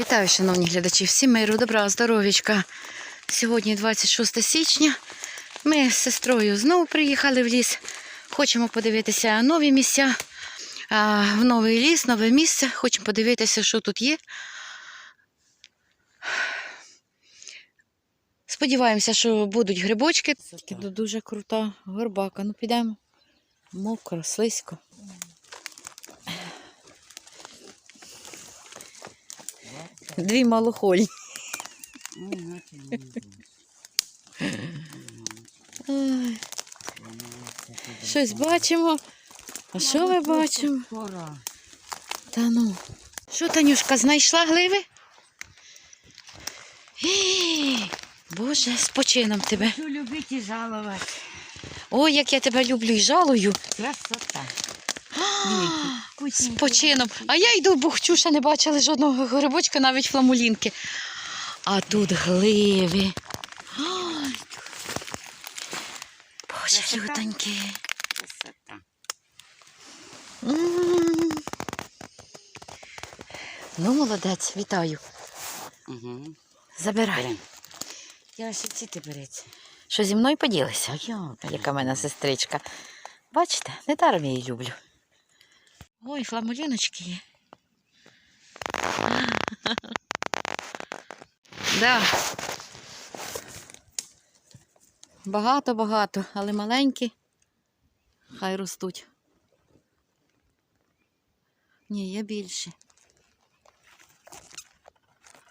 Вітаю, шановні глядачі, всім миру, добра, здоров'ячка. Сьогодні 26 січня. Ми з сестрою знову приїхали в ліс. Хочемо подивитися нові місця, в новий ліс, нове місце. Хочемо подивитися, що тут є. Сподіваємося, що будуть грибочки. Дуже крута горбака. Ну підемо. Мокро, слизько. Дві малохольні. Щось бачимо. А що ми бачимо? Та ну. Що, Танюшка, знайшла гливи? Ей, Боже, з почином тебе. Хочу любить и жаловать. Ой, як я тебе люблю і жалую. Красота. З почином. А я йду, бухчу, ще не бачила жодного грибочка, навіть фламулінки. А тут гливи. Ой. Боже, лютоньки. Ну, молодець, вітаю. Угу. Забирай. Я ще ці ти береться. Що зі мною поділися? Яка в мене сестричка. Бачите, недаром я її люблю. Ой, фламуліночки є. Да. Багато-багато, але маленькі. Хай ростуть. Ні, є більше.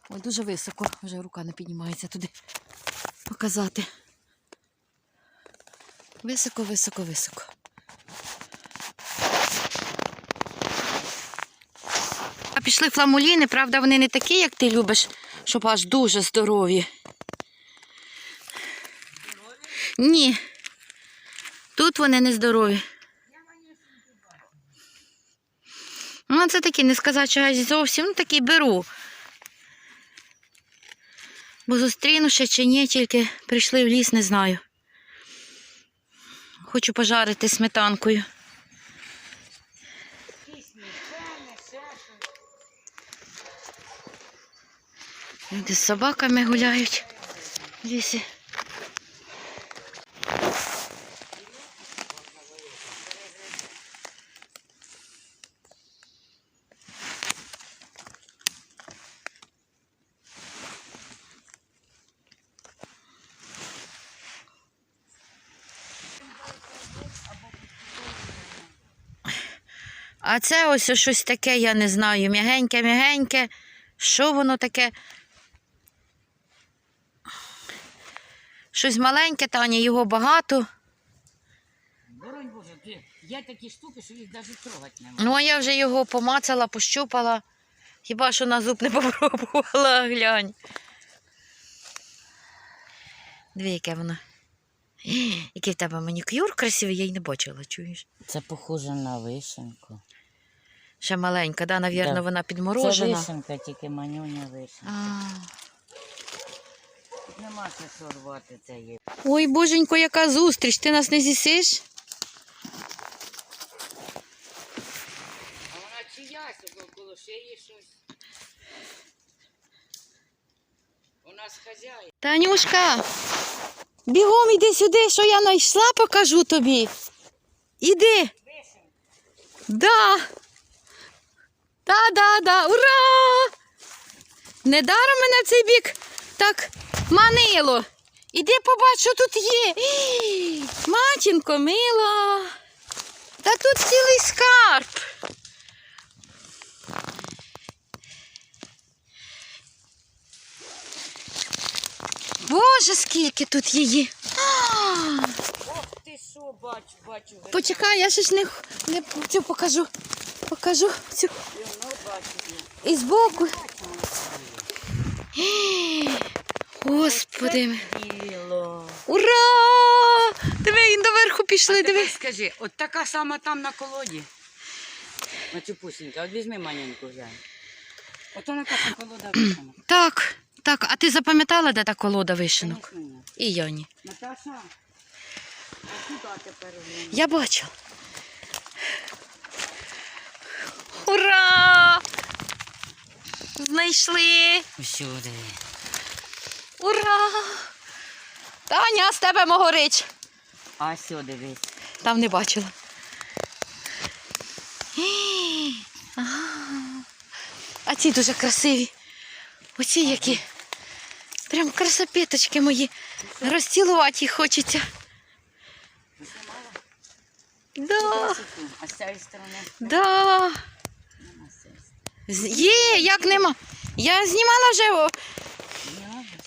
Ой, дуже високо, вже рука не піднімається туди показати. Високо, високо, високо. Пішли фламуліни, правда, вони не такі, як ти любиш, щоб аж дуже здорові. Ні. Тут вони не здорові. Ну, це такі, не сказати, що зовсім, ну такі беру. Бо зустріну ще чи ні, тільки прийшли в ліс, не знаю. Хочу пожарити сметанкою. Люди з собаками гуляють в лісі. А це ось щось таке, я не знаю. М'ягеньке, м'ягеньке. Що воно таке? Щось маленьке, Таня, його багато. Боронь Боже, ти, є такі штуки, що їх навіть трогати не можна. Ну, а я вже його помацала, пощупала. Хіба що на зуб не попробувала, глянь. Дві, яке воно. Який в тебе манікюр красивий, я й не бачила, чуєш? Це похоже на вишенку. Ще маленька, да, навірно, Да. вона Це підморожена. вишенка, тільки манюня вишенка. А. Нема що рвати, це є. Ой, боженько, яка зустріч, ти нас не зісиш? А вона чиясь, около шиї щось. У нас хазяїн. Танюшка, бігом іди сюди, що я знайшла, покажу тобі. Іди. Да. Да, да, да. Ура! Недаром мене в цей бік так манило. Іди побач, що тут є. Матінко, мила. Та тут цілий скарб. Боже, скільки тут її. Ох ти що, бачу, бачу. Почекай, я ще ж не, не цю покажу. Покажу цю. І збоку. Господи. Ура! Диви, він доверху пішли, диви. скажи, от така сама там на колоді. На цю пусіньку, от візьми маненьку глянь. От вона така колода вишенок. Так, так, а ти запам'ятала, де та колода вишенок? І я ні. Наташа, а куди тепер? Я бачила. Ура! Знайшли. Всюди. Ура! Таня, з тебе могорич. А сюди дивись. Там не бачила. А ці дуже красиві. Оці які. Прям красопіточки мої. Розцілувати їх хочеться. Да, А з цієї сторони? да. Є, як нема. Я знімала вже.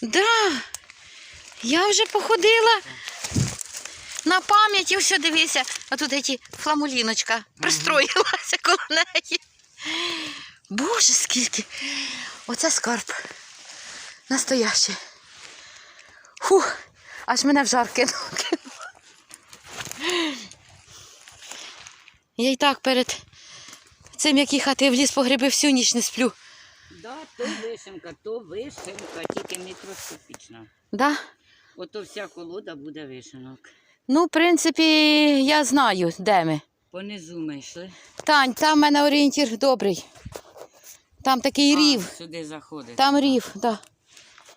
Да. Я вже походила на пам'ять і все дивися. А тут ці фламуліночка пристроїлася коло неї. Боже, скільки. Оце скарб. Настоящий. Фух, аж мене в жар кинуло. Я й так перед цим, як їхати в ліс по гриби, всю ніч не сплю. Да, то вишенка, то вишенка, тільки мікроскопічна. Да? Ото вся колода буде вишенок. Ну, в принципі, я знаю, де ми. Понизу ми йшли. Тань, там в мене орієнтір добрий. Там такий рів. А, сюди заходить. Там рів, да.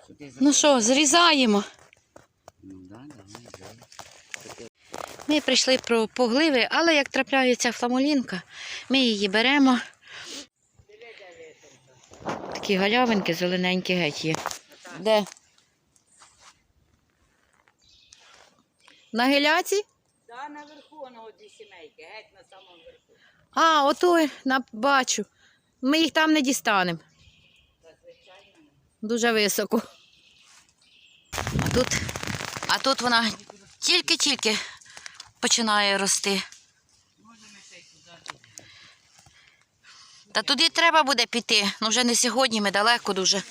Сюди заходить. Ну що, зрізаємо. Ну, да, да, ми йдемо. Ми прийшли про погливи, але як трапляється фламулінка, ми її беремо. Такі галявинки зелененькі геть є. Де? На гиляці? Да, наверху, на одній сімейки, геть на самому верху. А, ото на, бачу. Ми їх там не дістанемо. Дуже високо. А тут, а тут вона тільки-тільки починає рости. Та туди треба буде піти. Ну вже не сьогодні, ми далеко дуже.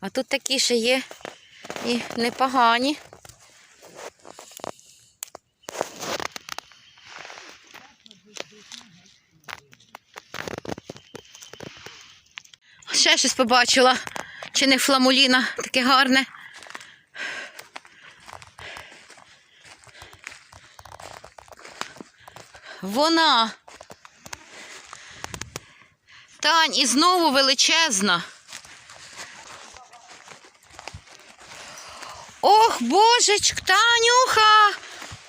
А тут такі ще є і непогані. Ще щось побачила. Чи не фламуліна, таке гарне. Вона. Тань, і знову величезна. Ох, божечк, Танюха!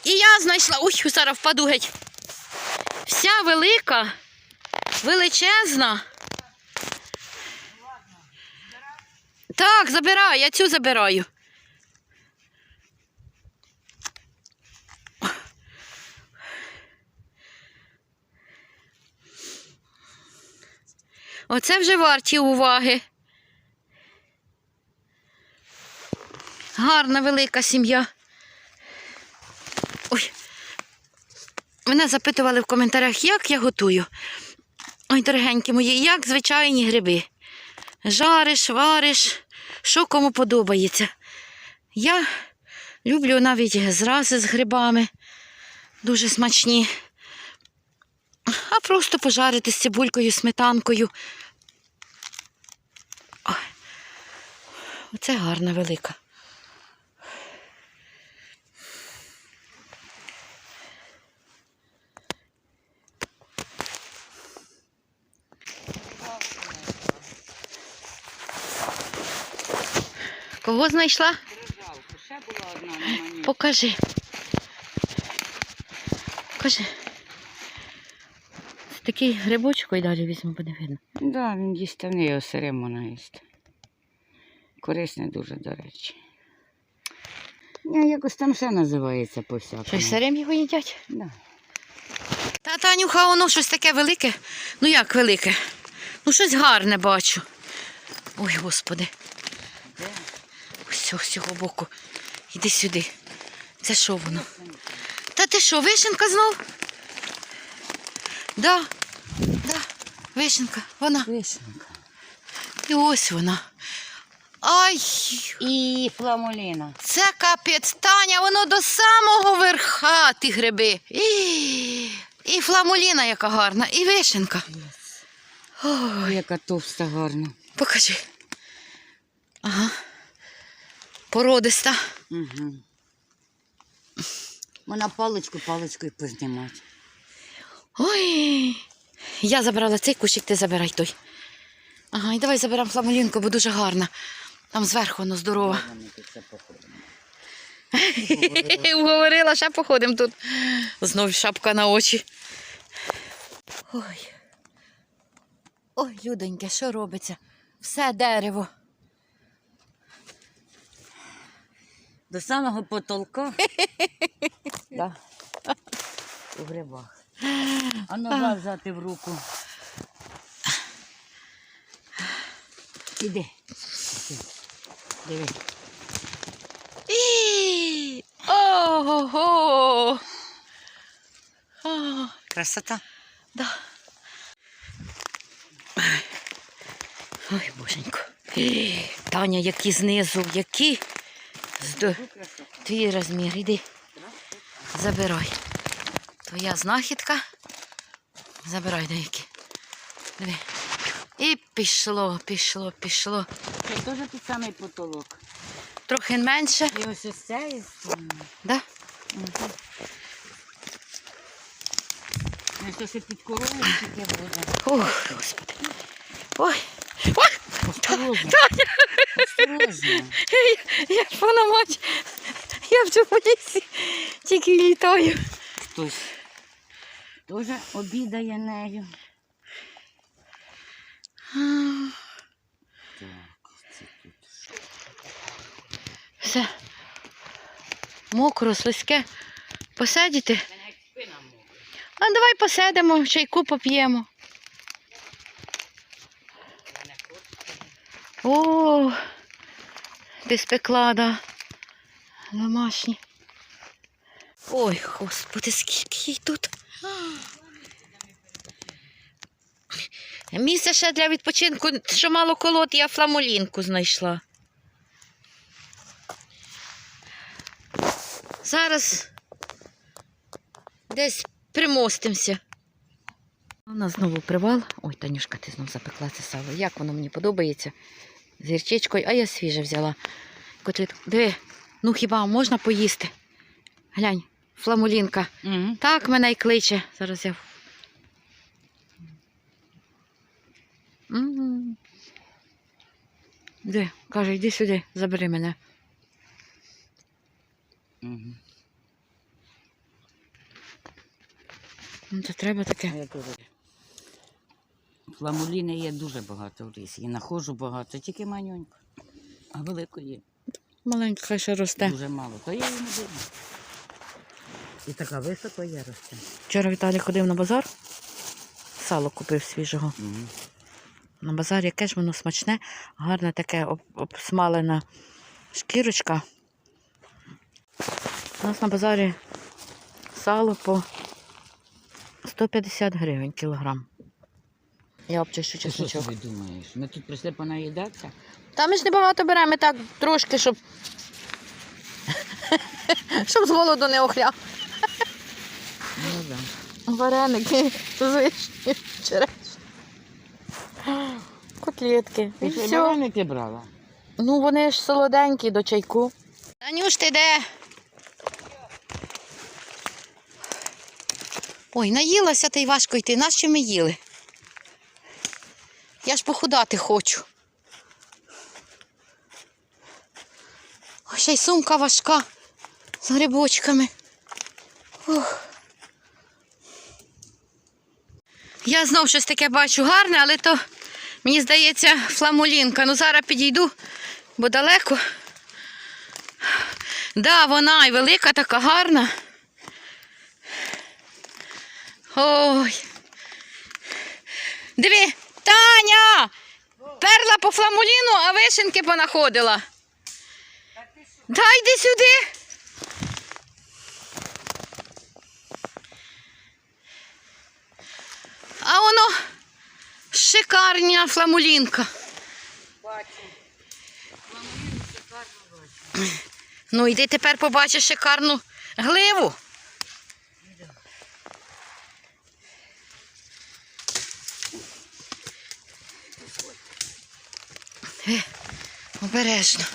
І я знайшла. Ой, зараз впаду геть. Вся велика, величезна. Так, забираю, я цю забираю. Оце вже варті уваги. Гарна велика сім'я. Ой. Мене запитували в коментарях, як я готую. Ой, дорогенькі мої, як звичайні гриби. Жариш, вариш, що кому подобається. Я люблю навіть зрази з грибами. Дуже смачні. А просто пожарити з цибулькою, сметанкою. Ой. Оце гарна велика. Кого знайшла? Дрожалку, ще була одна на. Покажи. Покажи. Це такий грибочок і далі візьму, буде видно. Да, він їстівний, його сире можна їсти. Корисне дуже, до речі. Я якось там ще називається по всякому. Що й сирим його їдять? Да. Та Танюха, воно щось таке велике. Ну як велике? Ну щось гарне бачу. Ой, господи. Де? Ось з цього боку. Іди сюди. Це що воно? Та ти що, вишенка знов? Да, да, вишенка, вона. Вишенка. І ось вона. Ай, І фламуліна. це капець Таня, воно до самого верха ті гриби. І, і фламуліна яка гарна, і вишенка. Ой, яка товста гарна. Покажи. Ага. Породиста. Угу. Можна паличку паличкою познімати. Ой. Я забрала цей кущик, ти забирай той. Ага, і давай заберемо фламулінку, бо дуже гарна. Там зверху воно здорова. Уговорила, ще походимо тут. Знов шапка на очі. Ой. Ой, людоньке, що робиться? Все дерево. До самого потолка. да. У грибах. А нога взяти в руку. Іди. Диви. І... Ого-го! Красота. да. Ой, боженько. Таня, які знизу, які. Твій розмір, іди. Забирай. Твоя знахідка. Забирай деякі. Диви. І пішло, пішло, пішло. Це теж тут самий потолок. Трохи менше. І ось ось це. і сторони. Да? Ось ось під коровою тільки вода. Ох, господи. Ой. Ой, Осторожно. Осторожно. я ж понамач. Я в цьому лісі тільки літаю. Хтось теж обідає нею. Так, це тут. Все. Мокро, слизьке. Посидіти. А давай посидимо, чайку поп'ємо. О, ти спекла, да. Домашні. Ой, господи, скільки їй тут. Місце ще для відпочинку, що мало колод, я фламулінку знайшла. Зараз десь примостимося. У нас знову привал. Ой, Танюшка, ти знов запекла це сало. Як воно мені подобається. З гірчичкою, а я свіже взяла. Котлет. Диви, ну хіба можна поїсти? Глянь, фламулінка. Угу. Так мене й кличе. Зараз я. М. Де? Каже, йди сюди, забери мене. Угу. Ну, Це треба таке. Фламуліни є дуже багато в лісі. Я знаходжу багато, тільки манюнько. А великої Маленька ще росте. дуже мало. То я її не дивлю. І така високо є росте. Вчора Віталій ходив на базар. Сало купив свіжого. Угу. На базарі яке ж воно смачне, гарне таке обсмалена шкірочка. У нас на базарі сало по 150 гривень кілограм. Я обчищу Ти що чесночок. собі думаєш? Ми тут прийшли понаїдатися? Та ми ж небагато беремо, ми так трошки, щоб. щоб з голоду не охляв. Ну так. Вареники вишні, черешні. Котлетки. І Ти все. вареники брала? Ну, вони ж солоденькі до чайку. Танюш, ти де? Ой, наїлася та й важко йти. Нащо ми їли? Я ж похудати хочу. Ой, ще й сумка важка з грибочками. Ух. Я знов щось таке бачу гарне, але то мені здається фламулінка. Ну зараз підійду, бо далеко. Да, вона і велика, така гарна. Ой. Диви, Таня! Перла по фламуліну, а вишенки понаходила. Дай йди сюди. А воно шикарна фламулінка. Бачу. Ну, йди тепер побачиш шикарну гливу. Е, обережно.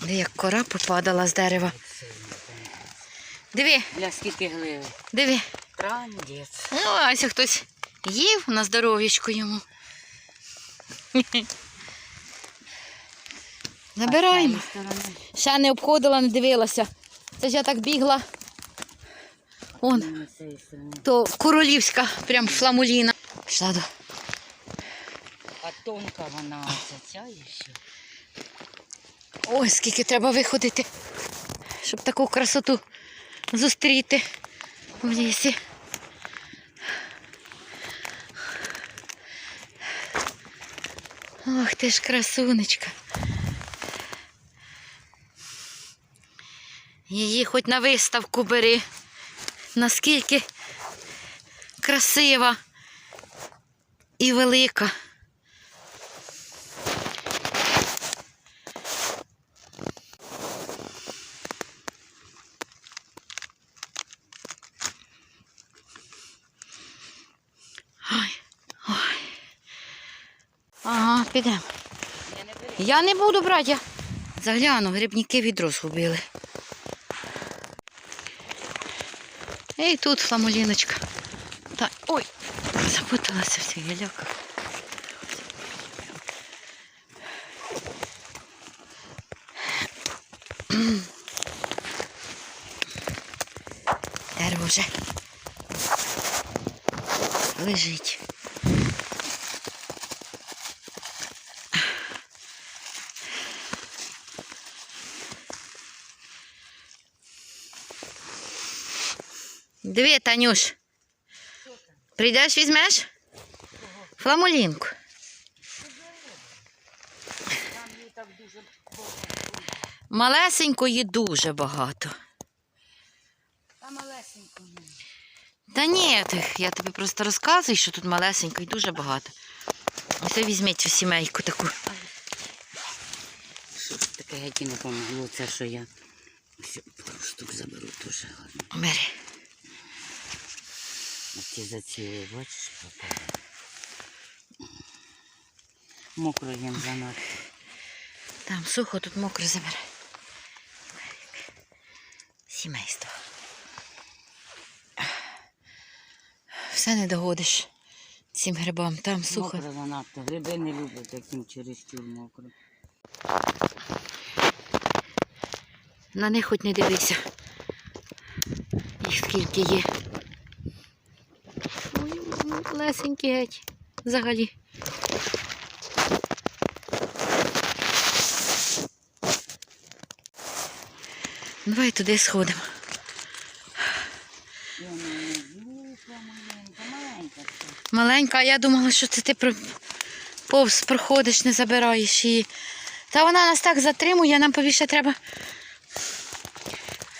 Де як кора попадала з дерева. Диви, Для скільки гливи? диви. Трандець. Ну, а хтось їв на здоров'ячко йому. Забираємо. Ще не обходила, не дивилася. Це ж я так бігла. Он, сторони. то королівська, прям фламуліна. Пішла до. А тонка вона ця і все. Ой, скільки треба виходити, щоб таку красоту зустріти в лісі. Ох ти ж красунечка. Її хоч на виставку бери. Наскільки красива і велика. Ой, ой. Ага, підемо. Я не. Я буду брати. Я загляну, грибники відро згубили. Ей, тут фламуліночка. Та, ой, запуталася в цих гіляках. Дерево вже лежить. Диви, Танюш. Прийдеш, візьмеш? Фламулінку. Малесенької дуже багато. Та малесенько. ні. Та ні, ти- я тобі просто розказую, що тут малесенької дуже багато. Ось візьміть цю сімейку таку. Що таке геть і не помогло, це що я штук заберу дуже гарно. Бери. А ці заціли, бачиш, пропали. Мокро їм занадто. Там сухо, тут мокро забирай. Сімейство. Все не догодиш цим грибам. Там сухо. Мокро занадто. Гриби не люблять таким чересчур мокро. На них хоч не дивися. Їх скільки є. Ой, лесенькі геть. Взагалі. Давай туди сходимо. Маленька, а я думала, що це ти повз проходиш, не забираєш її. Та вона нас так затримує, нам побільше треба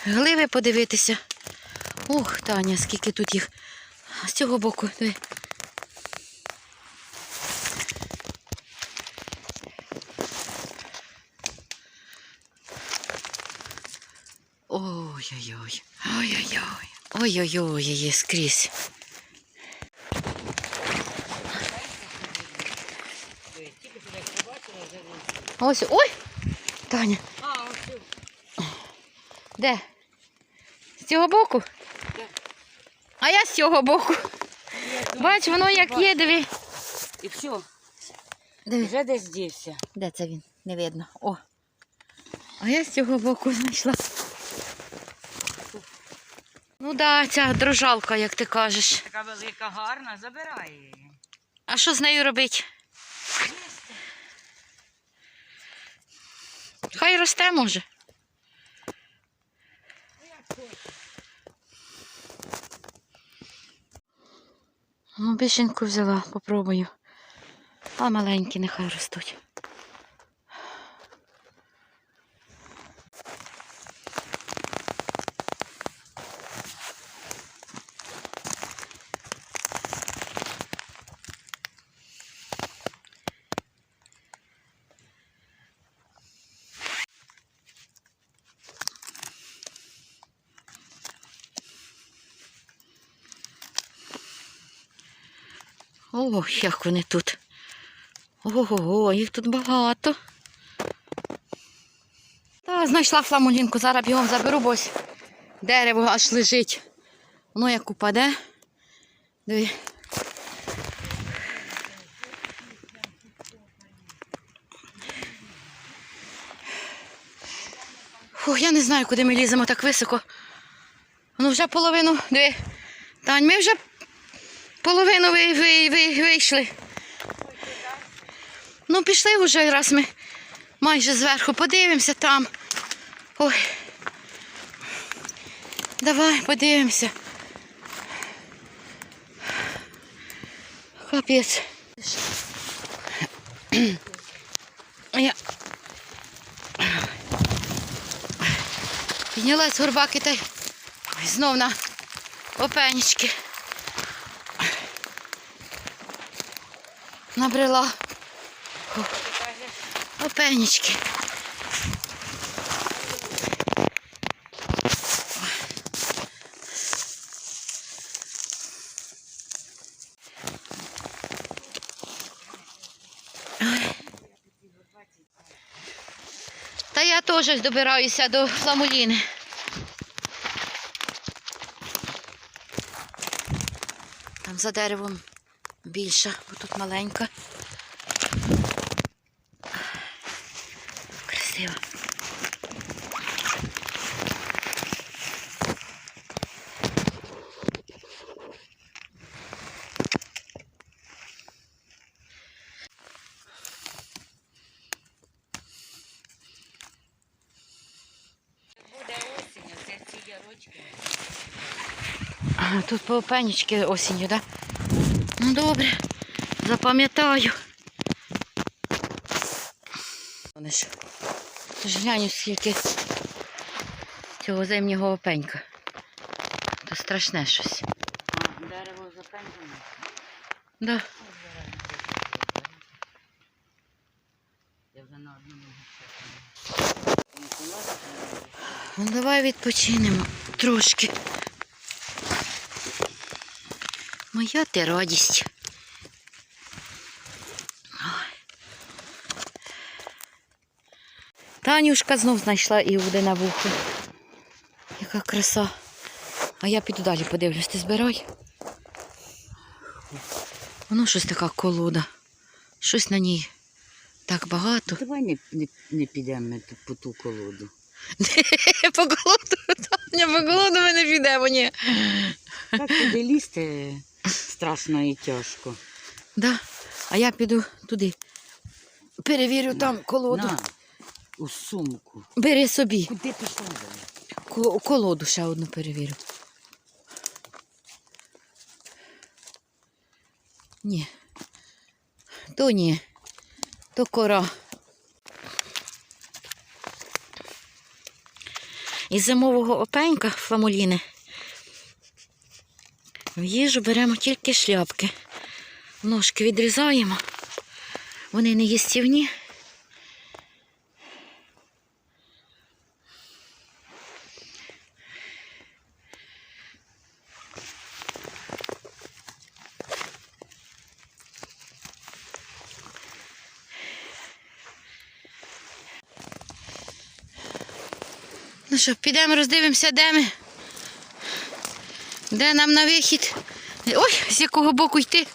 гливи подивитися. Ух, Таня, скільки тут їх. З цього боку. диви. Ой-ой-ой. Ой-ой-ой. Її скрізь. Ось, ой! Таня, А, ось де? З цього боку? А я з цього боку. Думаю, Бач, воно як є, диви. І все, Диви. вже десь дівся. Де це він? Не видно. О. А я з цього боку знайшла. Ну да, ця дрожалка, як ти кажеш. Така велика, гарна, забирай її. А що з нею робить? Хай росте може. Ну, бішеньку взяла, попробую. А маленькі нехай ростуть. Ох, як вони тут. Ого, їх тут багато. Та, знайшла фламулінку, зараз бігом заберу, бо Дерево аж лежить. Воно як упаде. Диви. Фух, я не знаю, куди ми ліземо так високо. Ну вже половину. Диви. Тань, ми вже половину ви, ви, ви, вийшли. Ну, пішли вже раз ми майже зверху. Подивимося там. Ой. Давай, подивимося. Капець. Я... Піднялась горбаки та й знов на опенічки. Набрела. Фу. Опенічки. Та я теж добираюся до фламуліни. Там за деревом більша, бо тут маленька. Красиво. Тут по пенічки осінню, так? Да? Ну добре, запам'ятаю. Вони ж. Ти глянь, скільки цього зимнього опенька. То страшне щось. Дерево запензане. Да. Я вже на одному. Ну, давай відпочинемо трошки. Моя ти радість. Танюшка знов знайшла іуди на вухо. Яка краса. А я піду далі подивлюсь, ти збирай. Воно щось така колода. Щось на ній так багато. Давай не, не, не підемо по ту колоду. По голоду, Таня, по голоду ми не підемо, ні. Так туди лізти страшно і тяжко. Да. А я піду туди. Перевірю там колоду. На, у сумку. Бери собі. Куди пішла? Ко- Колоду ще одну перевірю. Ні. То ні. То кора. Із зимового опенька фламуліни в їжу беремо тільки шляпки. Ножки відрізаємо. Вони не їстівні. Ну що, підемо роздивимося, де ми. Де нам на вихід? Ой, з якого боку йти?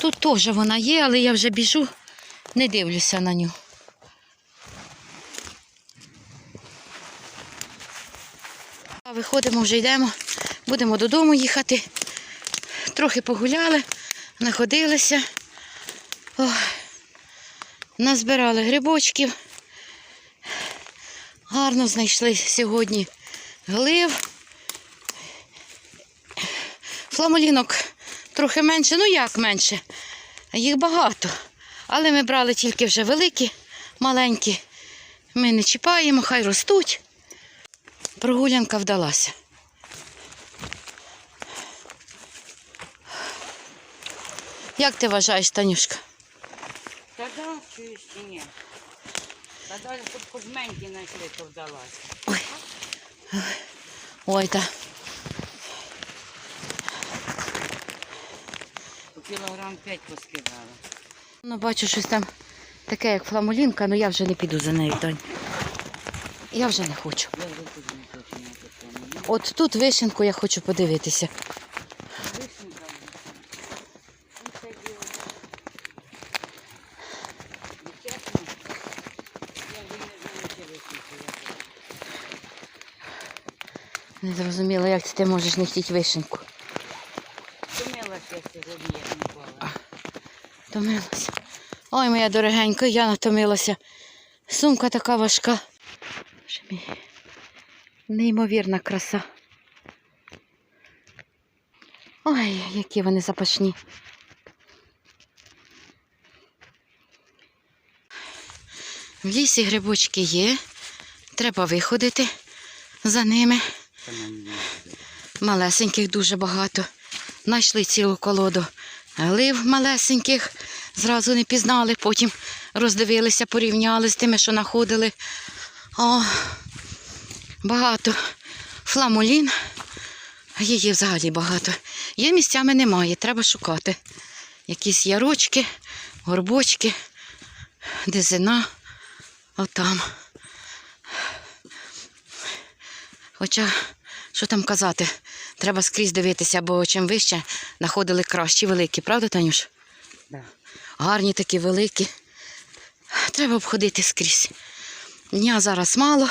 Тут теж вона є, але я вже біжу, не дивлюся на нього. Виходимо, вже йдемо, будемо додому їхати. Трохи погуляли, находилися. Ох. Назбирали грибочків. Гарно знайшли сьогодні глив. Фламолінок трохи менше, ну як менше? Їх багато. Але ми брали тільки вже великі, маленькі. Ми не чіпаємо, хай ростуть. Прогулянка вдалася. Як ти вважаєш, Танюшка? Та да, чуєш чи ні? Та далі, щоб хоч менькі знайшли, то вдалося. Ой. Ой, та. Кілограм п'ять поскидала. Ну, бачу, щось там таке, як фламулінка, але я вже не піду за нею, Тань. Я вже не хочу. Я вже тут не хочу. От тут вишенку я хочу подивитися. Вишенька. Ну, це діло. І чесно, я вже не знаю, чи вишеньку я хочу. Не зрозуміла, ти можеш не хотіти вишеньку. Втомилася я сьогодні, як ніколи. Втомилася. Ой, моя дорогенька, я натомилася. Сумка така важка. Боже мій. Неймовірна краса. Ой, які вони запашні. В лісі грибочки є. Треба виходити за ними. Малесеньких дуже багато. Знайшли цілу колоду глив малесеньких, зразу не пізнали, потім роздивилися, порівняли з тими, що знаходили. О, багато. Фламулін. Її взагалі багато. Є місцями немає, треба шукати. Якісь ярочки, горбочки, дизина. Отам. Хоча, що там казати, треба скрізь дивитися, бо чим вище знаходили кращі великі, правда, Танюш? Да. Гарні такі великі. Треба обходити скрізь. Дня зараз мало.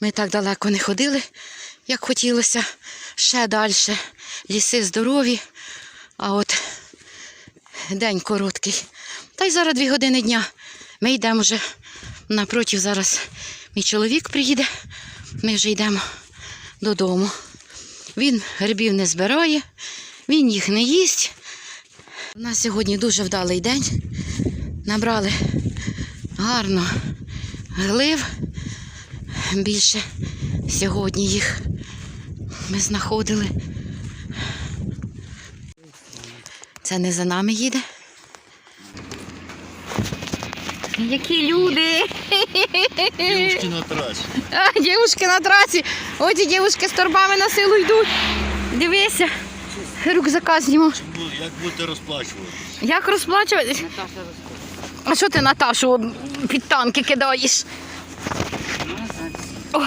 Ми так далеко не ходили, як хотілося. Ще далі. Ліси здорові. А от день короткий. Та й зараз дві години дня. Ми йдемо вже напротив. Зараз мій чоловік приїде. Ми вже йдемо додому. Він грибів не збирає, він їх не їсть. У нас сьогодні дуже вдалий день. Набрали гарно глив. Більше сьогодні їх ми знаходили. Це не за нами їде. Які люди! Девушки на трасі. А, дівушки на трасі. Ось ті дівушки з торбами на силу йдуть. Дивися. Рюкзака зніму. Як будете розплачувати? Як розплачуватись? А що ти Наташу під танки кидаєш? О,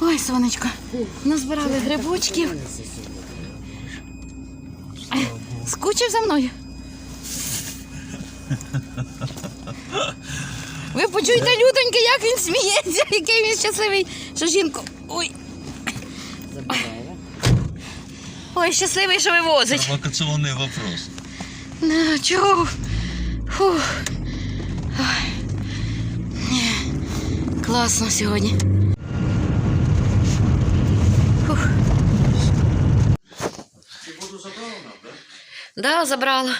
ой, сонечко. Назбирали грибочків. Скучив за мною. Ви почуєте, людоньки, як він сміється, який він щасливий, що жінку. Ой, ой, щасливий, що вивозить. Вакаційний вопрос. Ну, чого? Фух. Ой. Класно сьогодні. Фух. Ти воду забрав нам, так? Да, забрала.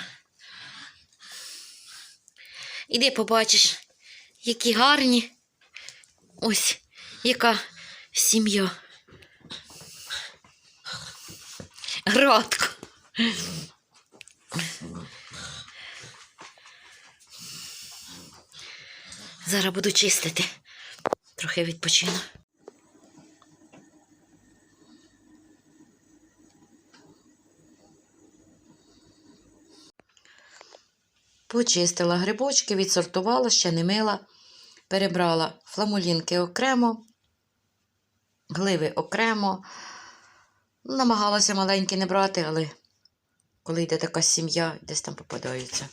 Іди побачиш, які гарні. Ось, яка сім'я. Градко. Зараз буду чистити. Трохи відпочину. Почистила грибочки, відсортувала, ще не мила. Перебрала фламулінки окремо, гливи окремо. Намагалася маленькі не брати, але коли йде така сім'я, десь там попадаються.